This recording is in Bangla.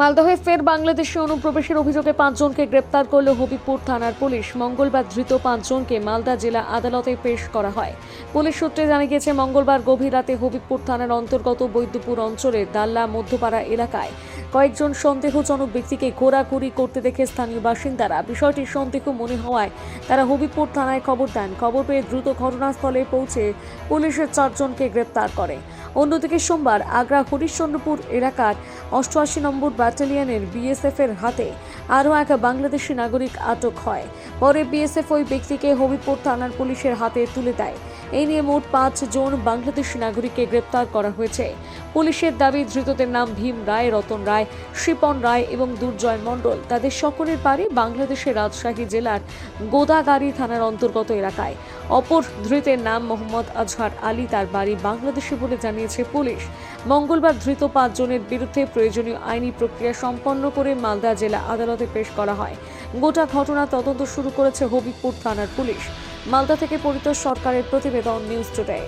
মালদহে ফের বাংলাদেশে অনুপ্রবেশের অভিযোগে পাঁচজনকে গ্রেপ্তার করল হবিবপুর থানার পুলিশ। মঙ্গলবার ধৃত পাঁচজনকে মালদা জেলা আদালতে পেশ করা হয়। পুলিশ সূত্রে জানা গিয়েছে, মঙ্গলবার গভীর রাতে হবিবপুর থানার অন্তর্গত বৈদ্যপুর অঞ্চলের দাল্লা মধ্যপাড়া এলাকায় কয়েকজন সন্দেহজনক ব্যক্তিকে ঘোরাঘুরি করতে দেখে স্থানীয় বাসিন্দারা। বিষয়টি সন্দেহ মনে হওয়ায় তারা হবিবপুর থানায় খবর দেন। খবর পেয়ে দ্রুত ঘটনাস্থলে পৌঁছে পুলিশের চারজনকে গ্রেপ্তার করে। অন্যদিকে সোমবার আগ্রা হরিশ্চন্দ্রপুর এলাকার অষ্টআশি নম্বর ব্যাটালিয়নের বিএসএফ এর হাতে আরও এক বাংলাদেশি নাগরিক আটক হয়। পরে বিএসএফ ওই ব্যক্তিকে হবিপুর থানার পুলিশের হাতে তুলে দেয়। এই নিয়ে মোট পাঁচ জন বাংলাদেশি নাগরিককে গ্রেপ্তার করা হয়েছে। পুলিশের দাবি, ধৃতদের নাম ভীম রায়, রতন রায়, শিপন রায় এবং দুর্জয় মণ্ডল। তাদের সকলের বাড়ি বাংলাদেশের রাজশাহী জেলার গোদাগাড়ি থানার অন্তর্গত এলাকায়। অপর ধৃতের নাম মোহাম্মদ আজহার আলী। তার বাড়ি বাংলাদেশে বলে জানিয়েছে পুলিশ। মঙ্গলবার ধৃত পাঁচজনের বিরুদ্ধে প্রয়োজনীয় আইনি প্রক্রিয়া সম্পন্ন করে মালদা জেলা আদালতে পেশ করা হয়। গোটা ঘটনা তদন্ত শুরু করেছে হবিবপুর থানার পুলিশ। মালদা থেকে পরিতোষ সরকারের প্রতিবেদন, নিউজ টুডে।